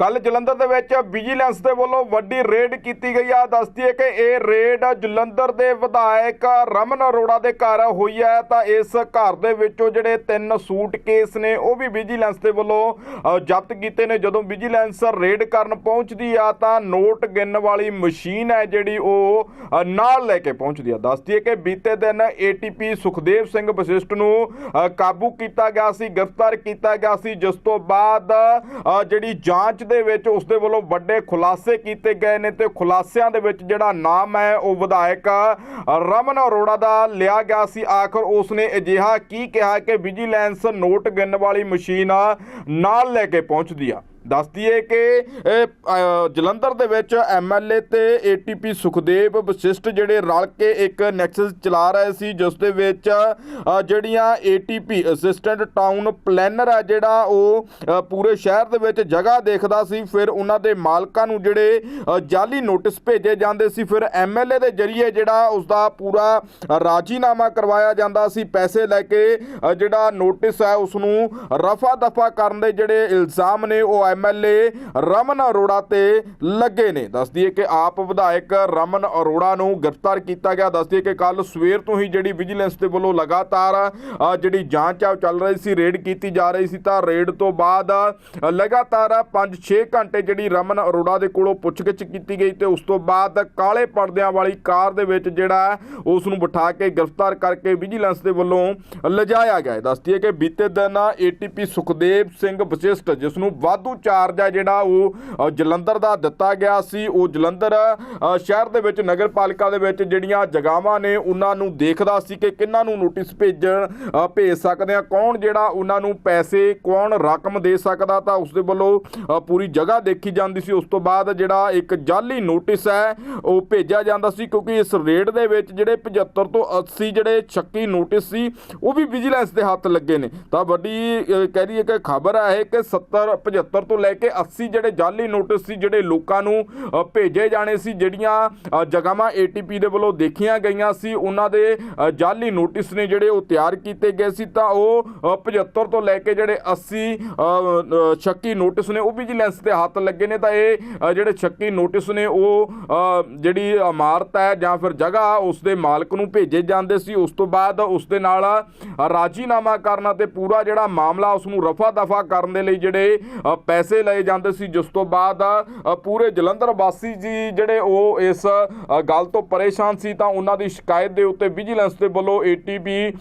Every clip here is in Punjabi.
ਕੱਲ ਜਲੰਧਰ ਦੇ ਵਿੱਚ ਵਿਜੀਲੈਂਸ ਦੇ ਵੱਲੋਂ ਵੱਡੀ ਰੇਡ ਕੀਤੀ ਗਈ ਆ। ਦੱਸਦੀ ਹੈ ਕਿ ਇਹ ਰੇਡ ਜਲੰਧਰ ਦੇ ਵਿਧਾਇਕ ਰਮਨ ਅਰੋੜਾ ਦੇ ਘਰ ਹੋਈ ਹੈ। ਤਾਂ ਇਸ ਘਰ ਦੇ ਵਿੱਚੋਂ ਜਿਹੜੇ ਤਿੰਨ ਸੂਟਕੇਸ ਨੇ, ਉਹ ਵੀ ਵਿਜੀਲੈਂਸ ਦੇ ਵੱਲੋਂ ਜ਼ਬਤ ਕੀਤੇ ਨੇ। ਜਦੋਂ ਵਿਜੀਲੈਂਸ ਰੇਡ ਕਰਨ ਪਹੁੰਚਦੀ ਆ, ਤਾਂ ਨੋਟ ਗਿਣਨ ਵਾਲੀ ਮਸ਼ੀਨ ਹੈ ਜਿਹੜੀ ਉਹ ਨਾਲ ਲੈ ਕੇ ਪਹੁੰਚਦੀ ਆ। ਦੱਸਦੀ ਹੈ ਕਿ ਬੀਤੇ ਦਿਨ ਏਟੀਪੀ ਸੁਖਦੇਵ ਸਿੰਘ ਵਸ਼ਿਸ਼ਟ ਨੂੰ ਕਾਬੂ ਕੀਤਾ ਗਿਆ ਸੀ, ਗ੍ਰਿਫਤਾਰ ਕੀਤਾ ਗਿਆ ਸੀ। ਜਿਸ ਤੋਂ ਬਾਅਦ ਜਿਹੜੀ ਜਾਂਚ ਦੇ ਵਿੱਚ ਉਸ ਦੇ ਵੱਲੋਂ ਵੱਡੇ ਖੁਲਾਸੇ ਕੀਤੇ ਗਏ ਨੇ ਤੇ ਖੁਲਾਸਿਆਂ ਦੇ ਵਿੱਚ ਜਿਹੜਾ ਨਾਮ ਹੈ ਉਹ ਵਿਧਾਇਕ ਰਮਨ ਅਰੋੜਾ ਦਾ ਲਿਆ ਗਿਆ ਸੀ। ਆਖਰ ਉਸ ਨੇ ਅਜਿਹਾ ਕੀ ਕਿਹਾ ਕਿ ਵਿਜੀਲੈਂਸ ਨੋਟ ਗਿਣਨ ਵਾਲੀ ਮਸ਼ੀਨ ਨਾਲ ਲੈ ਕੇ ਪਹੁੰਚਦੀ ਆ। ਦੱਸਦੀ ਹੈ ਕਿ ਜਲੰਧਰ ਦੇ ਵਿੱਚ ਐਮਐਲਏ ਤੇ ਏਟੀਪੀ ਸੁਖਦੇਵ ਵਸ਼ਿਸ਼ਟ ਜਿਹੜੇ ਰਲ ਕੇ ਇੱਕ ਨੈਕਸਸ ਚਲਾ ਰਹੇ ਸੀ ਜਿਸ ਦੇ ਵਿੱਚ ਅ, ਜਿਹੜੀਆਂ ਏਟੀਪੀ ਅਸਿਸਟੈਂਟ ਟਾਊਨ ਪਲੈਨਰ ਹੈ ਜਿਹੜਾ ਉਹ ਪੂਰੇ ਸ਼ਹਿਰ ਦੇ ਵਿੱਚ ਜਗ੍ਹਾ ਦੇਖਦਾ ਸੀ ਫਿਰ ਉਹਨਾਂ ਦੇ ਮਾਲਕਾਂ ਨੂੰ ਜਿਹੜੇ ਅ, ਜਾਲੀ ਨੋਟਿਸ ਭੇਜੇ ਜਾਂਦੇ ਸੀ ਫਿਰ ਐਮਐਲਏ ਦੇ ਜਰੀਏ ਜਿਹੜਾ ਉਸ ਦਾ ਪੂਰਾ ਰਾਜੀਨਾਮਾ ਕਰਵਾਇਆ ਜਾਂਦਾ ਸੀ ਪੈਸੇ ਲੈ ਕੇ ਜਿਹੜਾ ਨੋਟਿਸ ਹੈ ਉਸ ਨੂੰ ਰਫਾ ਦਫਾ ਕਰਨ ਦੇ ਜਿਹੜੇ ਇਲਜ਼ਾਮ ਨੇ ਉਹ ਐਮਐਲਏ ਰਮਨ ਅਰੋੜਾ ਤੇ ਲੱਗੇ ਨੇ। ਦੱਸਦੀ ਹੈ ਕਿ ਆਪ ਵਿਧਾਇਕ ਰਮਨ ਅਰੋੜਾ ਨੂੰ ਗ੍ਰਿਫਤਾਰ ਕੀਤਾ ਗਿਆ। ਦੱਸਦੀ ਹੈ ਕਿ ਕੱਲ ਸਵੇਰ ਤੋਂ ਹੀ ਜਿਹੜੀ ਵਿਜੀਲੈਂਸ ਦੇ ਵੱਲੋਂ ਲਗਾਤਾਰ ਜਿਹੜੀ ਜਾਂਚ ਆ, ਉਹ ਚੱਲ ਰਹੀ ਸੀ, ਰੇਡ ਕੀਤੀ ਜਾ ਰਹੀ ਸੀ, ਤਾਂ ਰੇਡ ਤੋਂ ਬਾਅਦ ਲਗਾਤਾਰ 5-6 ਘੰਟੇ ਜਿਹੜੀ ਰਮਨ ਅਰੋੜਾ ਦੇ ਕੋਲੋਂ ਪੁੱਛਗਿੱਛ ਕੀਤੀ ਗਈ ਤੇ ਉਸ ਤੋਂ ਬਾਅਦ ਕਾਲੇ ਪਰਦਿਆਂ ਵਾਲੀ ਕਾਰ ਦੇ ਵਿੱਚ ਜਿਹੜਾ, ਉਸ ਨੂੰ ਬਿਠਾ ਕੇ ਗ੍ਰਿਫਤਾਰ ਕਰਕੇ ਵਿਜੀਲੈਂਸ ਦੇ ਵੱਲੋਂ ਲਿਜਾਇਆ ਗਿਆ ਹੈ। ਦੱਸਦੀ ਹੈ ਕਿ ਬੀਤੇ ਦਿਨ ਏਟੀਪੀ ਸੁਖਦੇਵ ਸਿੰਘ ਵਸ਼ਿਸ਼ਟ, ਜਿਸ ਨੂੰ ਵਾਧੂ ਚਾਰਜ ਹੈ ਜਿਹੜਾ ਉਹ ਜਲੰਧਰ ਦਾ ਦਿੱਤਾ ਗਿਆ ਸੀ। ਉਹ ਜਲੰਧਰ ਸ਼ਹਿਰ ਦੇ ਵਿੱਚ ਨਗਰ ਪਾਲਿਕਾ ਦੇ ਵਿੱਚ ਜਿਹੜੀਆਂ ਜਗਾਵਾਂ ਨੇ, ਉਹਨਾਂ ਨੂੰ ਦੇਖਦਾ ਸੀ ਕਿ ਕਿੰਨਾਂ ਨੂੰ ਨੋਟਿਸ ਭੇਜਣ ਭੇਜ ਸਕਦੇ ਆ। ਕੌਣ ਜਿਹੜਾ ਉਹਨਾਂ ਨੂੰ ਪੈਸੇ, ਕੌਣ ਰਕਮ ਦੇ ਸਕਦਾ ਤਾਂ ਉਸ ਦੇ ਵੱਲੋਂ ਪੂਰੀ ਜਗ੍ਹਾ ਦੇਖੀ ਜਾਂਦੀ ਸੀ। ਉਸ ਤੋਂ ਬਾਅਦ ਜਿਹੜਾ ਇੱਕ ਜਾਲੀ ਨੋਟਿਸ ਹੈ, ਉਹ ਭੇਜਿਆ ਜਾਂਦਾ ਸੀ ਕਿਉਂਕਿ ਇਸ ਰੇਡ ਦੇ ਵਿੱਚ ਜਿਹੜੇ 75 ਤੋਂ 80 ਜਿਹੜੇ ਸ਼ੱਕੀ ਨੋਟਿਸ ਸੀ, ਉਹ ਵੀ ਵਿਜੀਲੈਂਸ ਦੇ ਹੱਥ ਲੱਗੇ ਨੇ। ਤਾਂ ਵੱਡੀ ਕਹਿ ਲਈਏ ਕਿ ਖਬਰ ਹੈ ਕਿ 70 75 ਤੋਂ ਲੈ ਕੇ 80 ਜਿਹੜੇ ਜਾਲੀ ਨੋਟਿਸ ਸੀ ਜਿਹੜੇ ਲੋਕਾਂ ਨੂੰ ਭੇਜੇ ਜਾਣੇ ਸੀ ਜਿਹੜੀਆਂ ਅ, ਜਗ੍ਹਾਵਾਂ ਏਟੀਪੀ ਦੇ ਵੱਲੋਂ ਦੇਖੀਆਂ ਗਈਆਂ ਸੀ ਉਹਨਾਂ ਦੇ ਜਾਲੀ ਨੋਟਿਸ ਨੇ ਜਿਹੜੇ ਉਹ ਤਿਆਰ ਕੀਤੇ ਗਏ ਸੀ ਤਾਂ ਉਹ ਅ, 75 ਤੋਂ ਲੈ ਕੇ ਜਿਹੜੇ 80 ਸ਼ੱਕੀ ਨੋਟਿਸ ਨੇ ਉਹ ਵਿਜੀਲੈਂਸ ਦੇ ਹੱਥ ਲੱਗੇ ਨੇ ਤਾਂ ਇਹ ਜਿਹੜੇ ਸ਼ੱਕੀ ਨੋਟਿਸ ਨੇ ਉਹ ਜਿਹੜੀ ਇਮਾਰਤ ਹੈ ਜਾਂ ਫਿਰ ਜਗ੍ਹਾ ਉਸ ਦੇ ਮਾਲਕ ਨੂੰ ਭੇਜੇ ਜਾਂਦੇ ਸੀ ਉਸ ਤੋਂ ਬਾਅਦ ਉਸ ਦੇ ਨਾਲ ਰਾਜੀਨਾਮਾ ਕਰਨਾ ਤੇ ਪੂਰਾ ਜਿਹੜਾ ਮਾਮਲਾ ਉਸ ਨੂੰ ਰਫਾ ਦਫਾ ਕਰਨ ਦੇ ਲਈ ਜਿਹੜੇ ਅ, ਪੈਸੇ ਲਏ ਜਾਂਦੇ ਸੀ, ਜਿਸ ਤੋਂ ਬਾਅਦ ਪੂਰੇ ਜਲੰਧਰ ਵਾਸੀ ਜੀ ਜਿਹੜੇ ਉਹ ਇਸ ਗੱਲ ਤੋਂ ਪਰੇਸ਼ਾਨ ਸੀ, ਤਾਂ ਉਹਨਾਂ ਦੀ ਸ਼ਿਕਾਇਤ ਦੇ ਉੱਤੇ ਵਿਜੀਲੈਂਸ ਦੇ ਵੱਲੋਂ ਏਟੀਪੀ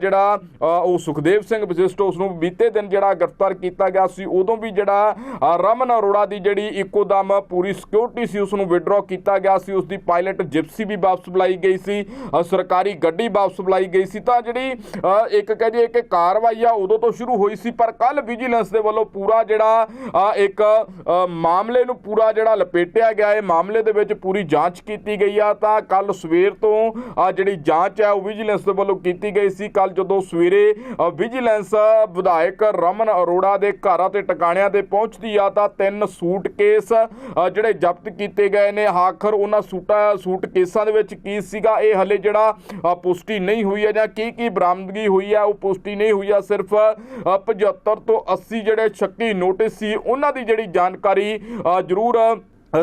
ਜਿਹੜਾ ਉਹ ਸੁਖਦੇਵ ਸਿੰਘ ਵਜਿਸਟ ਉਸ ਨੂੰ ਬੀਤੇ ਦਿਨ ਜਿਹੜਾ ਗ੍ਰਿਫਤਾਰ ਕੀਤਾ ਗਿਆ ਸੀ, ਉਦੋਂ ਵੀ ਜਿਹੜਾ ਰਮਨ ਅਰੋੜਾ ਦੀ ਜਿਹੜੀ ਇੱਕੋ ਦਮ ਪੂਰੀ ਸਿਕਿਉਰਿਟੀ ਸੀ, ਉਸ ਨੂੰ ਵਿਡਰਾਅ ਕੀਤਾ ਗਿਆ ਸੀ, ਉਸ ਦੀ ਪਾਇਲਟ ਜਿਪਸੀ ਵੀ ਵਾਪਸ ਬੁਲਾਈ ਗਈ ਸੀ ਸਰਕਾਰੀ ਗੱਡੀ ਵਾਪਸ ਬੁਲਾਈ ਗਈ ਸੀ, ਤਾਂ ਜਿਹੜੀ ਇੱਕ ਕਹਿ ਦਈਏ ਕਿ ਕਾਰਵਾਈ ਆ, ਉਦੋਂ ਤੋਂ ਸ਼ੁਰੂ ਹੋਈ ਸੀ, ਪਰ ਕੱਲ ਵਿਜੀਲੈਂਸ ਦੇ ਵੱਲੋਂ ਪੂਰਾ ਜਿਹੜਾ ਇੱਕ ਮਾਮਲੇ ਨੂੰ ਪੂਰਾ ਜਿਹੜਾ ਲਪੇਟਿਆ ਗਿਆ ਹੈ ਮਾਮਲੇ ਦੇ ਵਿੱਚ ਪੂਰੀ ਜਾਂਚ ਕੀਤੀ ਗਈ ਆ। ਤਾਂ ਕੱਲ ਸਵੇਰ ਤੋਂ ਜਿਹੜੀ ਜਾਂਚ ਹੈ ਉਹ ਵਿਜੀਲੈਂਸ ਦੇ ਵੱਲੋਂ ਕੀਤੀ ਗਈ ਸੀ। ਕੱਲ ਜਦੋਂ ਸਵੇਰੇ ਵਿਜੀਲੈਂਸ ਵਿਧਾਇਕ ਰਮਨ ਅਰੋੜਾ ਦੇ ਘਰਾਂ ਤੇ ਟਿਕਾਣਿਆਂ ਤੇ ਪਹੁੰਚਦੀ ਆ ਤਾਂ ਤਿੰਨ ਸੂਟਕੇਸ ਅ, ਜਿਹੜੇ ਜ਼ਬਤ ਕੀਤੇ ਗਏ ਨੇ। ਆਖਰ ਉਹਨਾਂ ਸੂਟਾਂ ਸੂਟਕੇਸਾਂ ਦੇ ਵਿੱਚ ਕੀ ਸੀਗਾ? ਇਹ ਹਲੇ ਜਿਹੜਾ ਪੁਸ਼ਟੀ ਨਹੀਂ ਹੋਈ ਹੈ ਜਾਂ ਕੀ ਕੀ ਬਰਾਮਦਗੀ ਹੋਈ ਹੈ ਉਹ ਪੁਸ਼ਟੀ ਨਹੀਂ ਹੋਈ ਆ। ਸਿਰਫ ਅ, 75 ਤੋਂ 80 ਜਿਹੜੇ ਸ਼ੱਕੀ ਨੋਟਿਸ ਸੀ ਉਹਨਾਂ ਦੀ ਜਿਹੜੀ ਜਾਣਕਾਰੀ ਅ, ਜ਼ਰੂਰ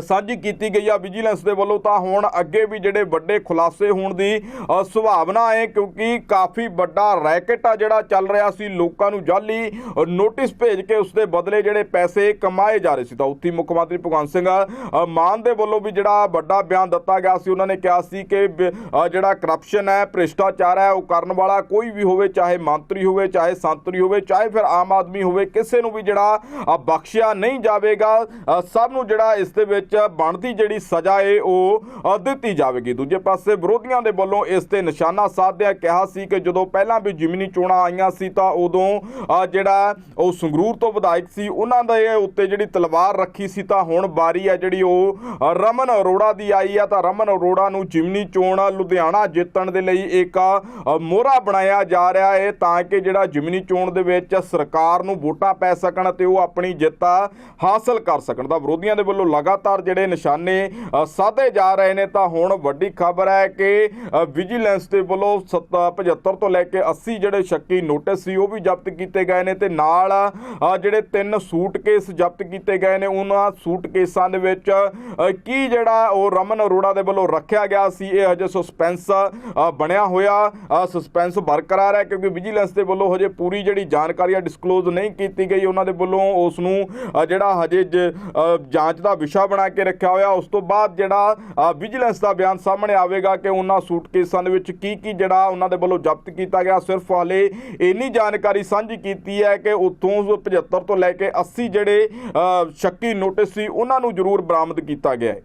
ਸਾਂਝੀ ਕੀਤੀ ਗਈ ਆ ਵਿਜੀਲੈਂਸ ਦੇ ਵੱਲੋਂ ਤਾਂ ਹੁਣ ਅੱਗੇ ਵੀ ਜਿਹੜੇ ਵੱਡੇ ਖੁਲਾਸੇ ਹੋਣ ਦੀ ਅ, ਸੰਭਾਵਨਾ ਹੈ ਕਿਉਂਕਿ ਕਾਫੀ ਵੱਡਾ ਰੈਕਟ ਆ ਜਿਹੜਾ ਚੱਲ ਰਿਹਾ ਸੀ ਲੋਕਾਂ ਨੂੰ ਜਾਲੀ ਅ, ਨੋਟਿਸ ਭੇਜ ਕੇ ਉਸ ਦੇ ਬਦਲੇ ਜਿਹੜੇ ਪੈਸੇ ਕਮਾਏ ਜਾ ਰਹੇ ਸੀ। ਤਾਂ ਉੱਥੇ ਮੁੱਖ ਮੰਤਰੀ ਭਗਵੰਤ ਸਿੰਘ ਮਾਨ ਦੇ ਵੱਲੋਂ ਵੀ ਜਿਹੜਾ ਵੱਡਾ ਬਿਆਨ ਦਿੱਤਾ ਗਿਆ ਸੀ ਉਹਨਾਂ ਨੇ ਕਿਹਾ ਸੀ ਕਿ ਜਿਹੜਾ ਕਰਪਸ਼ਨ ਹੈ ਭ੍ਰਿਸ਼ਟਾਚਾਰ ਹੈ ਉਹ ਕਰਨ ਵਾਲਾ ਕੋਈ ਵੀ ਹੋਵੇ ਚਾਹੇ ਮੰਤਰੀ ਹੋਵੇ ਚਾਹੇ ਸੰਤਰੀ ਹੋਵੇ ਚਾਹੇ ਫਿਰ ਆਮ ਆਦਮੀ ਹੋਵੇ ਕਿਸੇ ਨੂੰ ਵੀ ਜਿਹੜਾ ਬਖਸ਼ਿਆ ਨਹੀਂ ਜਾਵੇਗਾ। ਸਭ ਨੂੰ ਜਿਹੜਾ ਇਸ ਦੇ ਵਿੱਚ ਬਣਦੀ ਜਿਹੜੀ ਸਜ਼ਾ ਏ, ਉਹ ਦਿੱਤੀ ਜਾਵੇਗੀ। ਦੂਜੇ ਪਾਸੇ ਵਿਰੋਧੀਆਂ ਦੇ ਵੱਲੋਂ ਇਸ ਤੇ ਨਿਸ਼ਾਨਾ ਸਾਧਿਆ ਕਿਹਾ ਸੀ ਕਿ ਜਦੋਂ ਪਹਿਲਾਂ ਵੀ ਜਿਮਨੀ ਚੋਣਾਂ ਆਈਆਂ ਸੀ ਤਾਂ ਉਦੋਂ ਜਿਹੜਾ ਉਹ ਸੰਗਰੂਰ ਤੋਂ ਵਿਧਾਇਕ ਸੀ, ਉਹਨਾਂ ਦੇ ਉੱਤੇ ਜਿਹੜੀ ਤਲਵਾਰ ਰੱਖੀ ਸੀ, ਤਾਂ ਹੁਣ ਵਾਰੀ ਆ ਜਿਹੜੀ ਉਹ ਰਮਨ ਅਰੋੜਾ ਦੀ ਆਈ ਆ। ਤਾਂ ਰਮਨ ਅਰੋੜਾ ਨੂੰ ਜਿਮਨੀ ਚੋਣ ਲੁਧਿਆਣਾ ਜਿੱਤਣ ਦੇ ਲਈ ਇੱਕ ਮੋਹਰਾ ਬਣਾਇਆ ਜਾ ਰਿਹਾ ਹੈ ਤਾਂ ਕਿ ਜਿਹੜਾ ਜਿਮਨੀ ਚੋਣ ਦੇ ਵਿੱਚ ਸਰਕਾਰ ਨੂੰ ਵੋਟਾਂ ਪੈ ਸਕਣ ਤੇ ਉਹ ਆਪਣੀ ਜਿੱਤ ਹਾਸਲ ਕਰ ਸਕਣ। ਤਾਂ ਵਿਰੋਧੀਆਂ ਦੇ ਵੱਲੋਂ ਲਗਾਤਾਰ ਲਗਾਤਾਰ ਜਿਹੜੇ ਨਿਸ਼ਾਨੇ ਸਾਧੇ ਜਾ ਰਹੇ ਨੇ, ਤਾਂ ਹੁਣ ਵੱਡੀ ਖਬਰ ਹੈ ਕਿ ਵਿਜੀਲੈਂਸ ਦੇ ਵੱਲੋਂ 75 ਤੋਂ ਲੈ ਕੇ 80 ਜਿਹੜੇ ਸ਼ੱਕੀ ਨੋਟਿਸ ਸੀ, ਉਹ ਵੀ ਜ਼ਬਤ ਕੀਤੇ ਗਏ ਨੇ ਤੇ ਨਾਲ ਜਿਹੜੇ ਤਿੰਨ ਸੂਟਕੇਸ ਜ਼ਬਤ ਕੀਤੇ ਗਏ ਨੇ, ਉਹਨਾਂ ਸੂਟਕੇਸਾਂ ਦੇ ਵਿੱਚ ਕੀ ਜਿਹੜਾ ਉਹ ਰਮਨ ਅਰੋੜਾ ਦੇ ਵੱਲੋਂ ਰੱਖਿਆ ਗਿਆ ਸੀ, ਇਹ ਹਜੇ ਸਸਪੈਂਸ ਬਣਿਆ ਹੋਇਆ ਸਸਪੈਂਸ ਬਰਕਰਾਰ ਹੈ, ਕਿਉਂਕਿ ਵਿਜੀਲੈਂਸ ਦੇ ਵੱਲੋਂ ਹਜੇ ਪੂਰੀ ਜਿਹੜੀ ਜਾਣਕਾਰੀ ਡਿਸਕਲੋਜ਼ ਨਹੀਂ ਕੀਤੀ ਗਈ, ਉਹਨਾਂ ਦੇ ਵੱਲੋਂ ਉਸ ਨੂੰ ਜਿਹੜਾ ਹਜੇ ਜ- ਜਾਂਚ ਦਾ ਵਿਸ਼ਾ ਬਣਾ ਕੇ ਰੱਖਿਆ ਹੋਇਆ। ਉਸ ਤੋਂ ਬਾਅਦ ਜਿਹੜਾ ਵਿਜੀਲੈਂਸ ਦਾ ਬਿਆਨ ਸਾਹਮਣੇ ਆਵੇਗਾ ਕਿ ਉਹਨਾਂ ਸੂਟਕੇਸਾਂ ਦੇ ਵਿੱਚ ਕੀ ਕੀ ਜਿਹੜਾ ਉਹਨਾਂ ਦੇ ਵੱਲੋਂ ਜ਼ਬਤ ਕੀਤਾ ਗਿਆ। ਸਿਰਫ ਹਾਲੇ ਇੰਨੀ ਜਾਣਕਾਰੀ ਸਾਂਝੀ ਕੀਤੀ ਹੈ ਕਿ ਉੱਥੋਂ 75 ਤੋਂ ਲੈ ਕੇ 80 ਜਿਹੜੇ ਸ਼ੱਕੀ ਨੋਟਿਸ ਸੀ, ਉਹਨਾਂ ਨੂੰ ਜ਼ਰੂਰ ਬਰਾਮਦ ਕੀਤਾ ਗਿਆ